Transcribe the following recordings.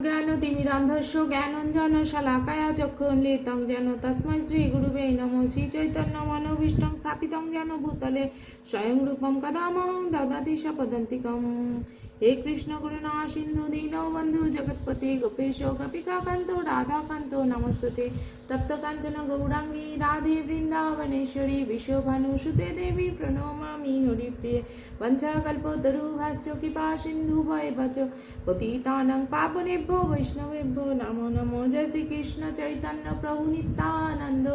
জ্ঞানতিমিরান্ধস্য জ্ঞানঞ্জন শালাকায়া চক্ষুন্লিতং যেন তস্मै শ্রী গুরুবে নম শ্রীচৈতন্য মনোভীষ্টং স্থাপিতং যেন ভূতলে স্বয়ং রূপম কদামহং দদাতি সপদন্তিকম। હે કૃષ્ણ ગુરુના સિંધુ દીનો બંધુ જગતપતિ ગોપેશો ગપિકા કાંતો રાધા કાંતો નમસ્તે તપ્ત કાંચન ગૌરાંગી રાધે વૃંદાવનેશ્વરી વિશ્વભાનુ સુતે દેવી પ્રણોમામી હરિપ્રિય વંચાકલ્પતરુ ભાષ્યો કૃપા સિંધુ ભય ભજો પતિતાનં પાપનેભ્યો વૈષ્ણવેભ્યો નમો નમો જય શ્રી કૃષ્ણ ચૈતન્ય પ્રભુ નિત્યાનંદ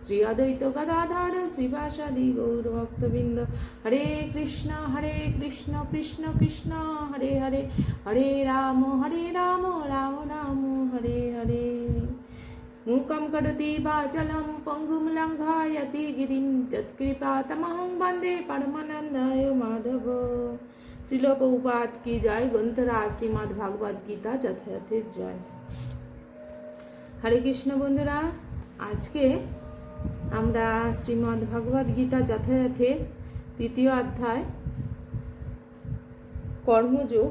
শ্রী অদ্বৈত গদাধার শ্রীবাসাদি গৌরভক্তবৃন্দ হরে কৃষ্ণ হরে কৃষ্ণ কৃষ্ণ কৃষ্ণ হরে হরে হরে রাম হরে রাম রাম রাম, হরে হরে। মুখম করতি বাচলম পঙ্গুম লঙ্ঘায়তি গিরিম যৎকৃপা তমহং বন্দে পরমানন্দায় মাধব। শিল পৌপাত কি জয় গ্রন্থরা শ্রীমদ ভাগবত গীতা যথাযথের জয়। হরে কৃষ্ণ বন্ধুরা, আজকে আমরা শ্রীমদ্ ভগবদ্ গীতা যথাযথে তৃতীয় অধ্যায় কর্মযোগ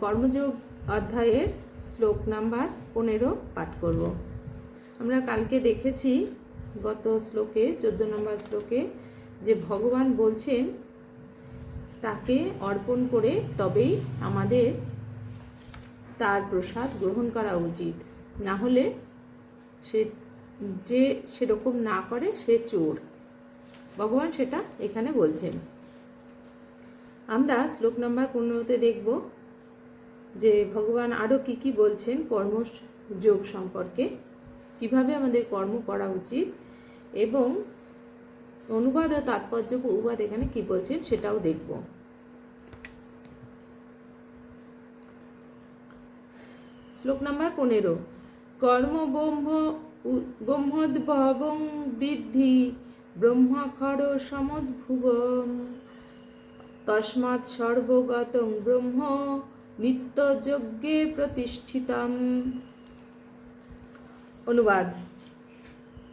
কর্মযোগ অধ্যায়ের শ্লোক নাম্বার পনেরো পাঠ করব। আমরা কালকে দেখেছি গত শ্লোকে, চোদ্দ নম্বর শ্লোকে যে ভগবান বলছেন, তাকে অর্পণ করে তবেই আমাদের তার প্রসাদ গ্রহণ করা উচিত। না হলে সে, যে সেরকম না করে, সে চোর। ভগবান সেটা এখানে বলছেন। আমরা শ্লোক নম্বর পনেরোতে দেখব যে ভগবান আরও কি কি বলছেন কর্মযোগ সম্পর্কে, কীভাবে আমাদের কর্ম করা উচিত এবং অনুবাদ ও তাৎপর্য প্রভুবাদ এখানে কি বলছেন সেটাও দেখব। শ্লোক নাম্বার পনেরো, কর্ম ব্রহ্ম ব্রহ্মোদ্ভবং বৃদ্ধি ব্রহ্মাক্ষর সমদ্ভুবম। তস্মাৎ সর্বগতং ব্রহ্ম নিত্যযজ্ঞে প্রতিষ্ঠিতম। অনুবাদ।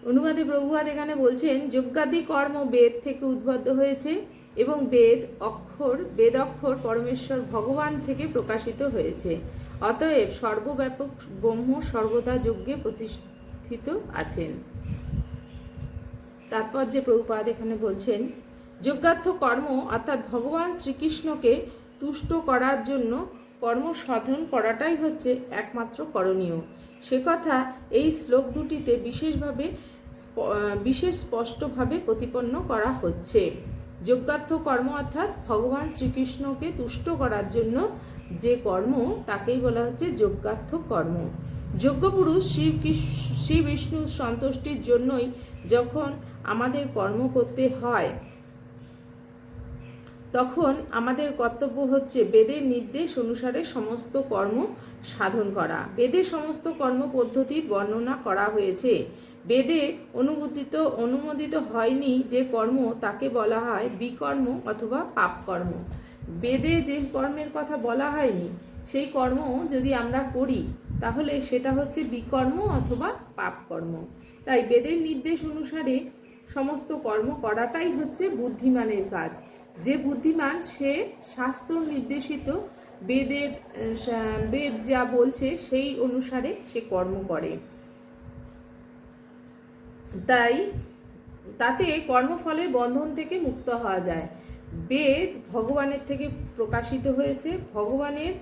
অনুবাদে প্রভুবাদ এখানে বলছেন, যজ্ঞাদি কর্ম বেদ থেকে উদ্বুদ্ধ হয়েছে এবং বেদ অক্ষর বেদ অক্ষর পরমেশ্বর ভগবান থেকে প্রকাশিত হয়েছে। অতএব সর্বব্যাপক ব্রহ্ম সর্বদা যজ্ঞে প্রতিষ্ঠিত আছেন। তারপর তাৎপর্যে প্রভুপাদ এখানে বলছেন যজ্ঞার্থ কর্ম অর্থাৎ ভগবান শ্রীকৃষ্ণকে তুষ্ট করার জন্য কর্ম সাধন করাটাই হচ্ছে একমাত্র করণীয়। সে কথা এই শ্লোক দুটিতে বিশেষভাবে বিশেষ স্পষ্টভাবে প্রতিপন্ন করা হচ্ছে। যজ্ঞার্থ কর্ম অর্থাৎ ভগবান শ্রীকৃষ্ণকে তুষ্ট করার জন্য যে কর্ম, তাকেই বলা হচ্ছে যজ্ঞার্থ কর্ম যজ্ঞপুরুষ শ্রী বিষ্ণুর সন্তুষ্টির জন্যই যখন আমাদের কর্ম করতে হয় তখন আমাদের কর্তব্য হচ্ছে বেদের নির্দেশ অনুসারে সমস্ত কর্ম সাধন করা। বেদে সমস্ত কর্ম পদ্ধতির বর্ণনা করা হয়েছে। বেদে অনুমোদিত অনুমোদিত হয়নি যে কর্ম তাকে বলা হয় বিকর্ম অথবা পাপ কর্ম বেদে যে কর্মের কথা বলা হয়নি, সেই কর্ম যদি আমরা করি, তাহলে সেটা হচ্ছে বিকর্ম অথবা পাপ কর্ম তাই বেদের নির্দেশ অনুসারে সমস্ত কর্ম করাটাই হচ্ছে বুদ্ধিমানের কাজ। যে বুদ্ধিমান, সে শাস্ত্র নির্দেশিত বেদের বেদ যা বলছে, সেই অনুসারে সে কর্ম করে। তাই তাতে কর্মফলের বন্ধন থেকে মুক্ত হওয়া যায়। বেদ ভগবানের থেকে প্রকাশিত হয়েছে। ভগবানের,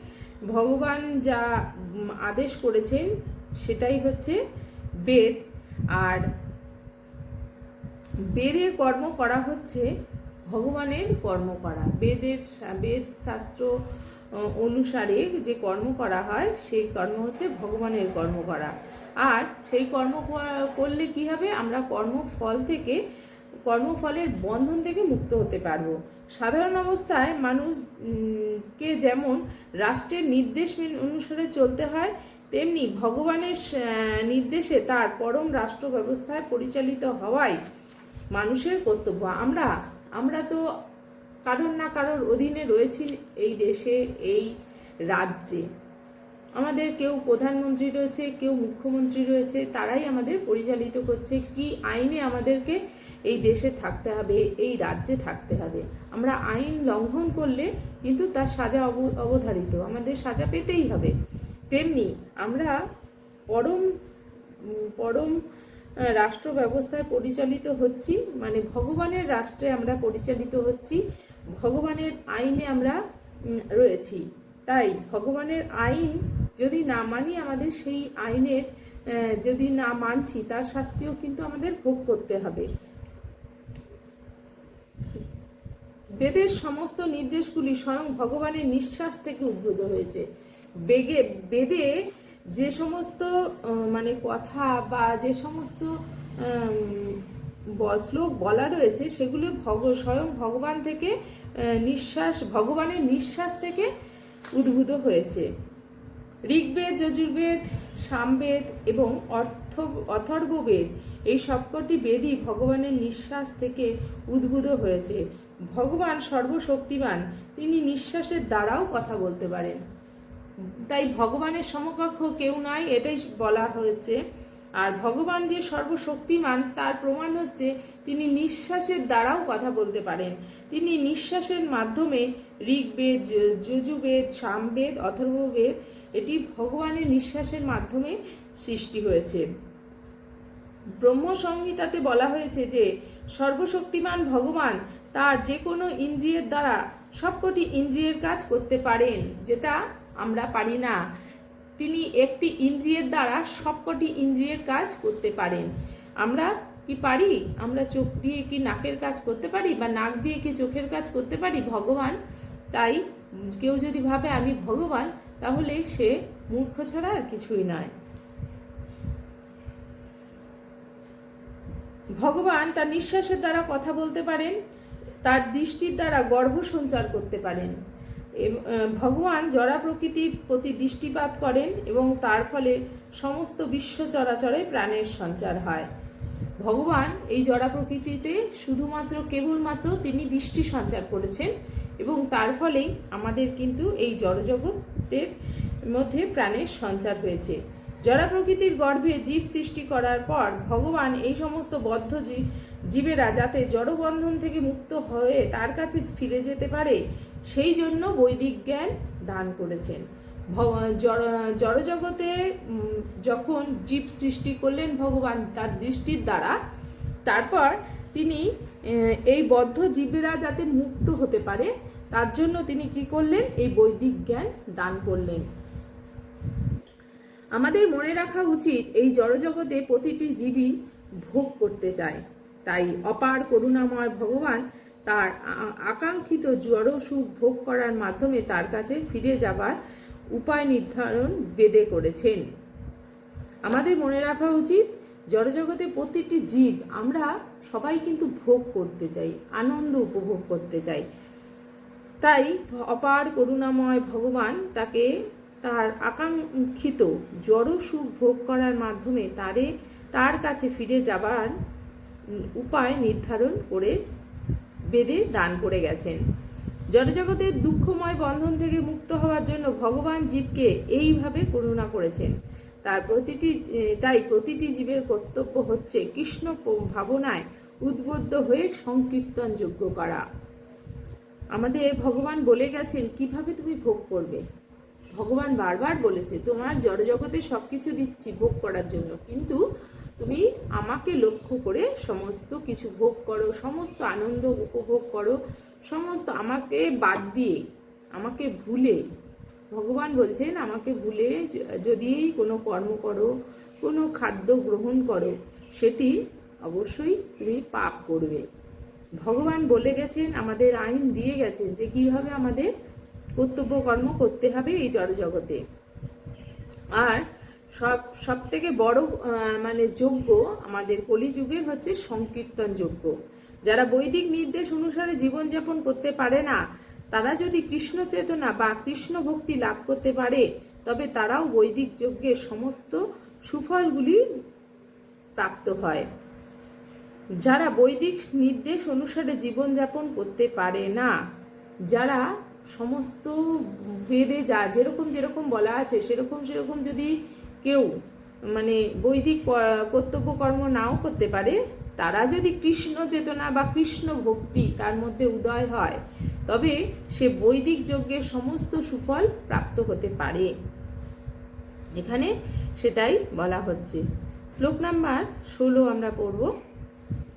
ভগবান যা আদেশ করেছেন, সেটাই হচ্ছে বেদ। আর বেদের কর্ম করা হচ্ছে ভগবানের কর্ম করা। বেদের বেদ শাস্ত্র অনুসারে যে কর্ম করা হয়, সেই কর্ম হচ্ছে ভগবানের কর্ম করা। আর সেই কর্ম করলে কি হবে? আমরা কর্মফল থেকে, কর্মফলের বন্ধন থেকে মুক্ত হতে পারব। সাধারণ অবস্থায় মানুষকে যেমন রাষ্ট্রের নির্দেশ অনুসারে চলতে হয়, তেমনি ভগবানের নির্দেশে তার পরম রাষ্ট্র ব্যবস্থায় পরিচালিত হওয়াই মানুষের কর্তব্য। আমরা আমরা তো কারোর না কারোর অধীনে রয়েছি এই দেশে, এই রাজ্যে। আমাদের কেউ প্রধানমন্ত্রী রয়েছে, কেউ মুখ্যমন্ত্রী রয়েছে, তারাই আমাদের পরিচালিত করছে কি আইনে আমাদেরকে এই দেশে থাকতে হবে, এই রাজ্যে থাকতে হবে। আমরা আইন লঙ্ঘন করলে কিন্তু তার সাজা অব- অবধারিত, আমাদের সাজা পেতেই হবে। তেমনি আমরা পরম পরম রাষ্ট্র ব্যবস্থায় পরিচালিত হচ্ছি মানে ভগবানের রাষ্ট্রে আমরা পরিচালিত হচ্ছি, ভগবানের আইনে আমরা রয়েছি। তাই ভগবানের আইন যদি না মানি আমাদের সেই আইনের যদি না মানছি তার শাস্তিও কিন্তু আমাদের ভোগ করতে হবে। বেদের সমস্ত নির্দেশগুলি স্বয়ং ভগবানের নিঃশ্বাস থেকে উদ্ভূত হয়েছে। বেগে, বেদে যে সমস্ত মানে কথা বা যে সমস্ত শ্লোক বলা রয়েছে, সেগুলো ভগ, স্বয়ং ভগবান থেকে নিঃশ্বাস, ভগবানের নিঃশ্বাস থেকে উদ্ভূত হয়েছে। ঋগ্বেদ, যজুর্বেদ, সামবেদ এবং অর্থ, অথর্ববেদ, এই সবকটি বেদই ভগবানের নিঃশ্বাস থেকে উদ্ভূত হয়েছে। ভগবান সর্বশক্তিমান, তিনি নিঃশ্বাসের দ্বারাও কথা বলতে পারেন। তাই ভগবানের সমকক্ষ কেউ নাই এটাই বলা হয়েছে। আর ভগবান যে সর্বশক্তিমান, তার প্রমাণ হচ্ছে তিনি নিঃশ্বাসের দ্বারাও কথা বলতে পারেন। তিনি নিঃশ্বাসের মাধ্যমে ঋগ্বেদ যজুবেদ, সামবেদ, অথর্ববেদ, এটি ভগবানের নিঃশ্বাসের মাধ্যমে সৃষ্টি হয়েছে। ব্রহ্মসংহিতাতে বলা হয়েছে যে, সর্বশক্তিমান ভগবান তার যে কোনো ইন্দ্রিয়ের দ্বারা সবকটি ইন্দ্রিয়ের কাজ করতে পারেন, যেটা আমরা পারি না। তিনি একটি ইন্দ্রিয়ের দ্বারা সবকটি ইন্দ্রিয়ের কাজ করতে পারেন। আমরা কি পারি? আমরা চোখ দিয়ে কি নাকের কাজ করতে পারি বা নাক দিয়ে কি চোখের কাজ করতে পারি? ভগবান, তাই কেউ যদি ভাবে আমি ভগবান, তাহলে সে মূর্খ ছাড়া আর কিছুই নয়। ভগবান তার নিঃশ্বাসের দ্বারা কথা বলতে পারেন, তার দৃষ্টির দ্বারা গর্ভ সঞ্চার করতে পারেন। ভগবান জরা প্রকৃতির প্রতি দৃষ্টিপাত করেন এবং তার ফলে সমস্ত বিশ্ব চরাচরে প্রাণের সঞ্চার হয়। ভগবান এই জরা প্রকৃতিতে শুধুমাত্র কেবলমাত্র তিনি দৃষ্টি সঞ্চার করেছেন এবং তার ফলেই আমাদের কিন্তু এই জড়জগতের মধ্যে প্রাণের সঞ্চার হয়েছে। জড়া প্রকৃতির গর্ভে জীব সৃষ্টি করার পর ভগবান এই সমস্ত বদ্ধ জী- জীবেরা যাতে জড়বন্ধন থেকে মুক্ত হয়ে তার কাছে ফিরে যেতে পারে, সেই জন্য বৈদিক জ্ঞান দান করেছেন। জড়জগতে যখন জীব সৃষ্টি করলেন ভগবান তার দৃষ্টির দ্বারা, তারপর তিনি এই বদ্ধ জীবেরা যাতে মুক্ত হতে পারে, তার জন্য তিনি কি করলেন? এই বৈদিক জ্ঞান দান করলেন। আমাদের মনে রাখা উচিত এই জড়জগতে প্রতিটি জীবই ভোগ করতে চায়। তাই অপার করুণাময় ভগবান তার আকাঙ্ক্ষিত জড় সুখ ভোগ করার মাধ্যমে তার কাছে ফিরে যাবার উপায় নির্ধারণ বেদে করেছেন। আমাদের মনে রাখা উচিত জড়জগতে প্রতিটি জীব আমরা সবাই কিন্তু ভোগ করতে চাই, আনন্দ উপভোগ করতে চাই। তাই অপার করুণাময় ভগবান তাকে তার আকাঙ্ক্ষিত জড় সুখ ভোগ করার মাধ্যমে তারে, তার কাছে ফিরে যাবার উপায় নির্ধারণ করে বেদে দান করে গেছেন। জড়জগতের দুঃখময় বন্ধন থেকে মুক্ত হওয়ার জন্য ভগবান জীবকে এইভাবে করুণা করেছেন। তার প্রতিটি, তাই প্রতিটি জীবের কর্তব্য হচ্ছে কৃষ্ণ ভাবনায় উদ্বুদ্ধ হয়ে সংকীর্তন যোগ্য করা। আমাদের ভগবান বলে গেছেন, কীভাবে তুমি ভোগ করবে? ভগবান বারবার বলেছে, তোমার জড়জগতে সব কিছু দিচ্ছি ভোগ করার জন্য। কিন্তু তুমি আমাকে লক্ষ্য করে সমস্ত কিছু ভোগ করো, সমস্ত আনন্দ উপভোগ করো, সমস্ত আমাকে বাদ দিয়ে, আমাকে ভুলে। ভগবান বলছেন, আমাকে ভুলে যদি কোনো কর্ম করো, কোনো খাদ্য গ্রহণ করো, সেটি অবশ্যই তুমি পাপ করবে। ভগবান বলে গেছেন, আমাদের আইন দিয়ে গেছেন যে কীভাবে আমাদের কর্তব্য কর্ম করতে হবে এই জড়জগতে। আর সব সব থেকে বড় মানে যোগ্য আমাদের কলিযুগের হচ্ছে সংকীর্তন যোগ্য যারা বৈদিক নির্দেশ অনুসারে জীবনযাপন করতে পারে না, তারা যদি কৃষ্ণ চেতনা বা কৃষ্ণ ভক্তি লাভ করতে পারে, তবে তারাও বৈদিক যজ্ঞের সমস্ত সুফলগুলি প্রাপ্ত হয়। যারা বৈদিক নির্দেশ অনুসারে জীবনযাপন করতে পারে না, যারা সমস্ত বেদে যা, যেরকম যেরকম বলা আছে, সেরকম সেরকম যদি কেউ মানে বৈদিক কর্তব্য কর্ম নাও করতে পারে, তারা যদি কৃষ্ণ চেতনা বা কৃষ্ণ ভক্তি তার মধ্যে উদয় হয়, তবে সে বৈদিক যজ্ঞের সমস্ত সুফল প্রাপ্ত হতে পারে। এখানে সেটাই বলা হচ্ছে। শ্লোক নাম্বার ষোলো আমরা পড়ব।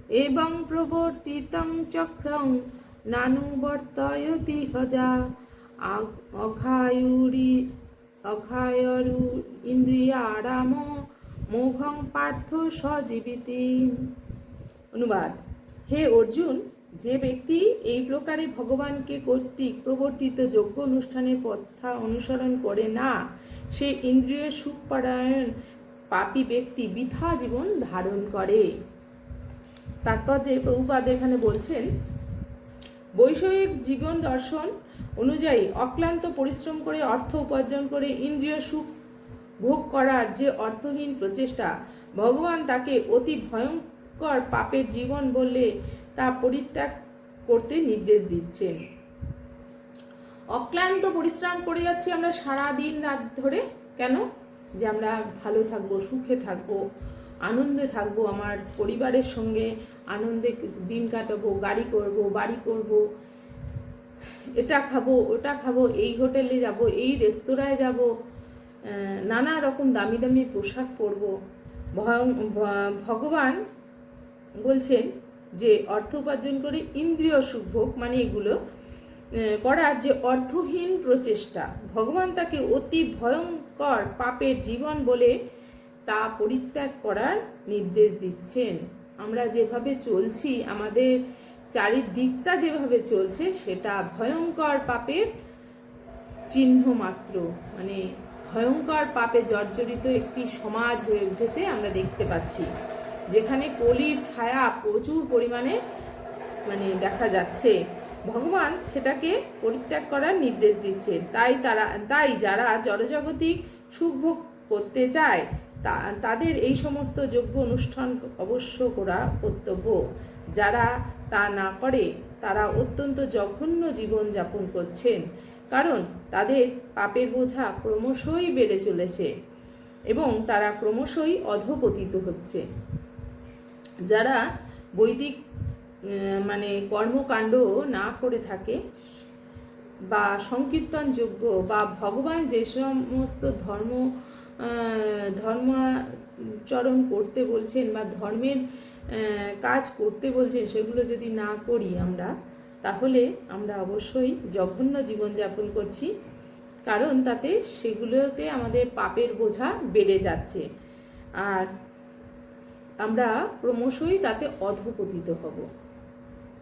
এবং প্রবর্তিতং চক্রং নানুবর্তয়তি হজা অঘায়ুরি, অঘায়রু ইন্দ্রিয়ারাম, মোঘং পার্থ সজীবিতি। অনুবাদ। হে অর্জুন, যে ব্যক্তি এই প্রকারে ভগবানকে কর্তৃক প্রবর্তিত যোগ্য অনুষ্ঠানের পথা অনুসরণ করে না, সে ইন্দ্রিয় সুখপরায়ণ পাপী ব্যক্তি বৃথা জীবন ধারণ করে। তারপর যে প্রভুপাদ এখানে বলছেন বৈষয়িক জীবন দর্শন অনুযায়ী অক্লান্ত পরিশ্রম করে অর্থ উপার্জন করে ইন্দ্রিয় সুখ ভোগ করার যে অর্থহীন প্রচেষ্টা, ভগবান তাকে অতি ভয়ঙ্কর পাপের জীবন বললে তা পরিত্যাগ করতে নির্দেশ দিচ্ছেন। অক্লান্ত পরিশ্রম করে যাচ্ছি আমরা সারা দিন রাত ধরে। কেন? যে আমরা ভালো থাকব, সুখে থাকব। আনন্দে থাকব, আমার পরিবারের সঙ্গে আনন্দে দিন কাটাবো, গাড়ি করব, বাড়ি করব, এটা খাব, ওটা খাব, এই হোটেলে যাব, এই রেস্তোরাঁয় যাব নানা রকম দামি দামি পোশাক পরবো। ভগবান বলছেন যে অর্থ উপার্জন করে ইন্দ্রিয় সুখভোগ মানে এগুলো করার যে অর্থহীন প্রচেষ্টা, ভগবান তাকে অতি ভয়ঙ্কর পাপের জীবন বলে তা পরিত্যাগ করার নির্দেশ দিচ্ছেন। আমরা যেভাবে চলছি, আমাদের চারিদিকটা যেভাবে চলছে, সেটা ভয়ঙ্কর পাপের চিহ্ন মাত্র। মানে ভয়ঙ্কর পাপে জর্জরিত একটি সমাজ হয়ে উঠেছে আমরা দেখতে পাচ্ছি। যেখানে কলির ছায়া প্রচুর পরিমাণে মানে দেখা যাচ্ছে। ভগবান সেটাকে পরিত্যাগ করার নির্দেশ দিচ্ছে তাই তারা, তাই যারা জড়জগতিক সুখভোগ করতে চায় তাদের এই সমস্ত যোগ্য অনুষ্ঠান অবশ্য করা কর্তব্য। যারা তা না করে, তারা অত্যন্ত জঘন্য জীবন যাপন করছেন, কারণ তাদের পাপের বোঝা ক্রমশই বেড়ে চলেছে এবং তারা ক্রমশই অধপতিত হচ্ছে। যারা বৈদিক মানে কর্মকাণ্ড না করে থাকে বা সংকীর্তনযোগ্য বা ভগবান যে সমস্ত ধর্ম ধর্মাচরণ করতে বলছেন বা ধর্মের কাজ করতে বলছেন, সেগুলো যদি না করি আমরা, তাহলে আমরা অবশ্যই জঘন্য জীবনযাপন করছি। কারণ তাতে সেগুলোতে আমাদের পাপের বোঝা বেড়ে যাচ্ছে। আর আমরা ক্রমশই তাতে অধপতিত হব।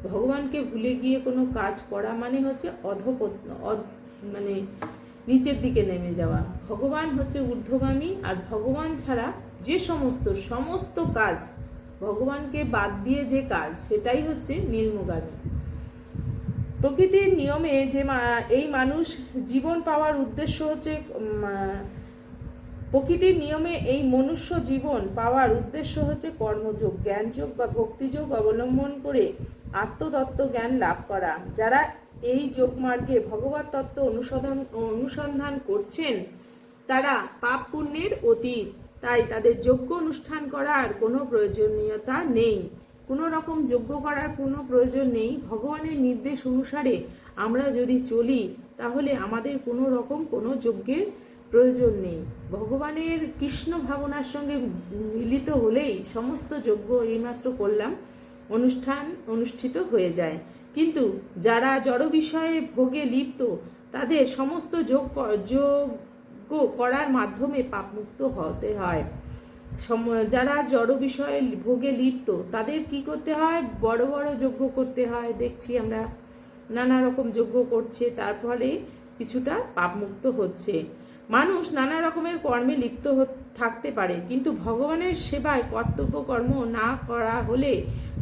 ভগবানকে ভুলে গিয়ে কোনো কাজ করা মানে হচ্ছে অধপত অধ- মানে নিচের দিকে নেমে যাওয়া। ভগবান হচ্ছে ঊর্ধ্বগামী আর ভগবান ছাড়া যে সমস্ত সমস্ত কাজ ভগবানকে বাদ দিয়ে যে কাজ, সেটাই হচ্ছে নিম্নগামী প্রকৃতির নিয়মে যে এই মানুষ জীবন পাওয়ার উদ্দেশ্য হচ্ছে প্রকৃতির নিয়মে এই মনুষ্য জীবন পাওয়ার উদ্দেশ্য হচ্ছে কর্মযোগ, জ্ঞানযোগ বা ভক্তিযোগ অবলম্বন করে আত্মতত্ত্ব জ্ঞান লাভ করা। যারা এই যোগমার্গে ভগবত তত্ত্ব অনুসন্ধান অনুসন্ধান করছেন, তারা পাপ পুণ্যের অতীত। তাই তাদের যোগ্য অনুষ্ঠান করার কোনো প্রয়োজনীয়তা নেই। কোনো রকম যোগ্য করার কোনো প্রয়োজন নেই। ভগবানের নির্দেশ অনুসারে আমরা যদি চলি, তাহলে আমাদের কোনো রকম কোনো যজ্ঞের প্রয়োজন নেই। ভগবানের কৃষ্ণ ভাবনার সঙ্গে মিলিত হলেই সমস্ত যজ্ঞ এইমাত্র করলাম অনুষ্ঠান, অনুষ্ঠিত হয়ে যায়। কিন্তু যারা জড় বিষয়ে ভোগে লিপ্ত, তাদের সমস্ত যোগ যোগ্য করার মাধ্যমে পাপমুক্ত হতে হয়। যারা জড় বিষয়ে ভোগে লিপ্ত, তাদের কি করতে হয়? বড় বড় যজ্ঞ করতে হয়। দেখছি আমরা নানা রকম যজ্ঞ করছে, তার ফলে কিছুটা পাপমুক্ত হচ্ছে। মানুষ নানা রকমের কর্মে লিপ্ত হত- থাকতে পারে। কিন্তু ভগবানের সেবায় কর্তব্য কর্ম না করা হলে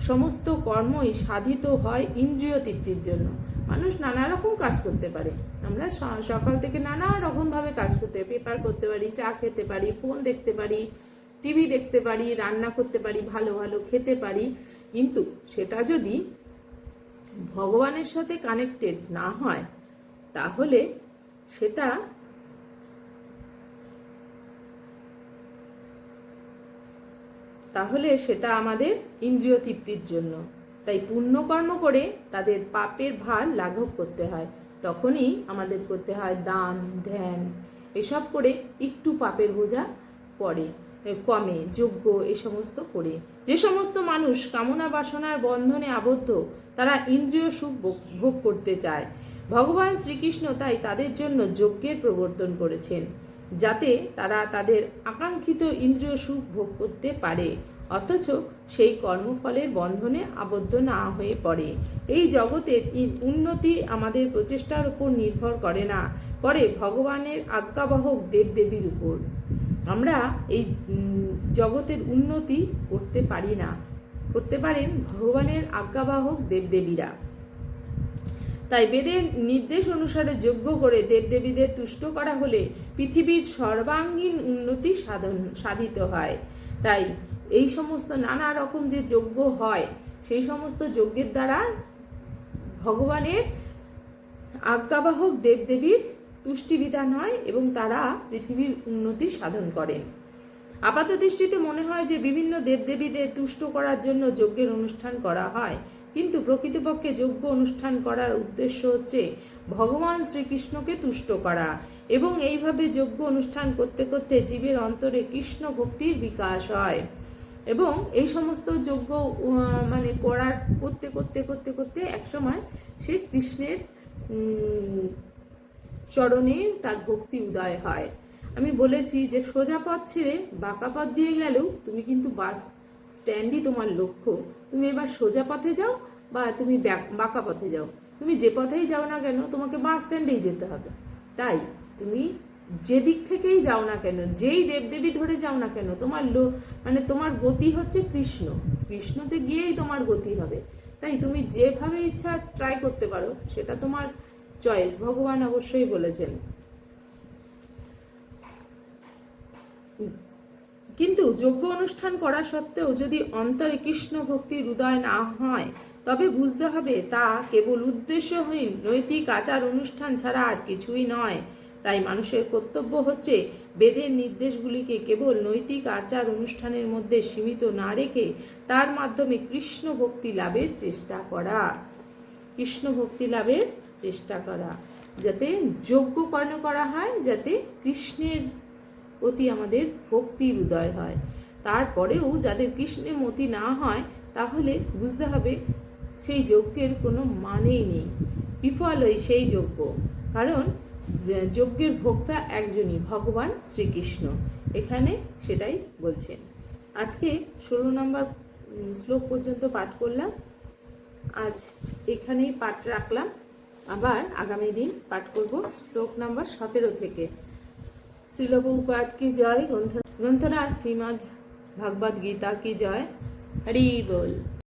সমস্ত কর্মই সাধিত হয় ইন্দ্রিয় তৃপ্তির জন্য। মানুষ নানা রকম কাজ করতে পারে। আমরা সকাল থেকে নানা রকমভাবে কাজ করতে পারি। পেপার করতে পারি, চা খেতে পারি ফোন দেখতে পারি টিভি দেখতে পারি, রান্না করতে পারি, ভালো ভালো খেতে পারি। কিন্তু সেটা যদি ভগবানের সাথে কানেক্টেড না হয়, তাহলে সেটা তাহলে সেটা আমাদের ইন্দ্রিয় তৃপ্তির জন্য। তাই পুণ্যকর্ম করে তাদের পাপের ভার লাঘব করতে হয়। তখনই আমাদের করতে হয় দান, ধ্যান। এসব করে একটু পাপের বোঝা পড়ে কমে, যোগ্য, এ সমস্ত করে। যে সমস্ত মানুষ কামনা বাসনার বন্ধনে আবদ্ধ, তারা ইন্দ্রিয় সুখ ভোগ- করতে চায়। ভগবান শ্রীকৃষ্ণ তাই তাদের জন্য যজ্ঞের প্রবর্তন করেছেন। যাতে তারা তাদের আকাঙ্ক্ষিত ইন্দ্রিয় সুখ ভোগ করতে পারে। অথচ সেই কর্মফলের বন্ধনে আবদ্ধ না হয়ে পড়ে। এই জগতের উন্নতি আমাদের প্রচেষ্টার উপর নির্ভর করে না, করে ভগবানের আজ্ঞাবাহক দেবদেবীর উপর। আমরা এই জগতের উন্নতি করতে পারি না। করতে পারেন ভগবানের আজ্ঞাবাহক দেবদেবীরা। তাই বেদের নির্দেশ অনুসারে যজ্ঞ করে দেবদেবীদের তুষ্ট করা হলে পৃথিবীর সর্বাঙ্গীন উন্নতি সাধন, সাধিত হয়। তাই এই সমস্ত নানা রকম যে যজ্ঞ হয়, সেই সমস্ত যজ্ঞের দ্বারা ভগবানের আজ্ঞাবাহক দেবদেবীর তুষ্টি বিধান হয় এবং তারা পৃথিবীর উন্নতি সাধন করেন। আপাত দৃষ্টিতে মনে হয় যে বিভিন্ন দেবদেবীদের তুষ্ট করার জন্য যজ্ঞের অনুষ্ঠান করা হয়। কিন্তু প্রকৃতপক্ষে যজ্ঞ অনুষ্ঠান করার উদ্দেশ্য হচ্ছে ভগবান শ্রীকৃষ্ণকে তুষ্ট করা এবং এইভাবে যজ্ঞ অনুষ্ঠান করতে করতে জীবের অন্তরে কৃষ্ণ ভক্তির বিকাশ হয়। এবং এই সমস্ত আহ, মানে করার করতে করতে করতে করতে একসময় সে কৃষ্ণের চরণে তার ভক্তি উদয় হয়। আমি বলেছি যে সোজা পথ ছেড়ে বাঁকা পথ দিয়ে গেলেও তুমি কিন্তু বাস স্ট্যান্ডই তোমার লক্ষ্য। তুমি এবার সোজা পথে যাও বা তুমি বাঁকা পথে যাও। তুমি যে পথেই যাও না কেন, তোমাকে বাস স্ট্যান্ডেই যেতে হবে। তাই তুমি যে দিক থেকেই যাও না কেন, যেই দেবদেবী ধরে যাও না কেন, তোমার লো মানে তোমার গতি হচ্ছে কৃষ্ণ। কৃষ্ণতে গিয়েই তোমার গতি হবে। তাই তুমি যেভাবে ইচ্ছা ট্রাই করতে পারো, সেটা তোমার চয়েস ভগবান অবশ্যই বলেছেন। কিন্তু যজ্ঞ অনুষ্ঠান করা সত্ত্বেও যদি অন্তরে কৃষ্ণ ভক্তির উদয় না হয়, তবে বুঝতে হবে তা কেবল উদ্দেশ্যহীন, নৈতিক আচার অনুষ্ঠান ছাড়া আর কিছুই নয়। তাই মানুষের কর্তব্য হচ্ছে বেদের নির্দেশগুলিকে কেবল নৈতিক আচার অনুষ্ঠানের মধ্যে সীমিত না রেখে তার মাধ্যমে কৃষ্ণ ভক্তি লাভের চেষ্টা করা। কৃষ্ণ ভক্তি লাভের চেষ্টা করা। যাতে যোগ্য কর্ণ করা হয়, যাতে কৃষ্ণের প্রতি আমাদের ভক্তির উদয় হয়। তারপরেও যাদের কৃষ্ণের মতি না হয়, তাহলে বুঝতে হবে সেই যজ্ঞের কোনো মানেই নেই। বিফল হয় সেই যজ্ঞ। কারণ যজ্ঞের ভোক্তা একজনই ভগবান শ্রীকৃষ্ণ। এখানে সেটাই বলছেন। আজকে ষোলো নম্বর শ্লোক পর্যন্ত পাঠ করলাম। আজ এখানেই পাঠ রাখলাম। আবার আগামী দিন পাঠ করব শ্লোক নাম্বার সতেরো থেকে। শিলপ্রপাত কি জয়? গ্রন্থ গ্রন্থরা শ্রীমদ্ ভগবদ গীতা কি জয়? হরি বল।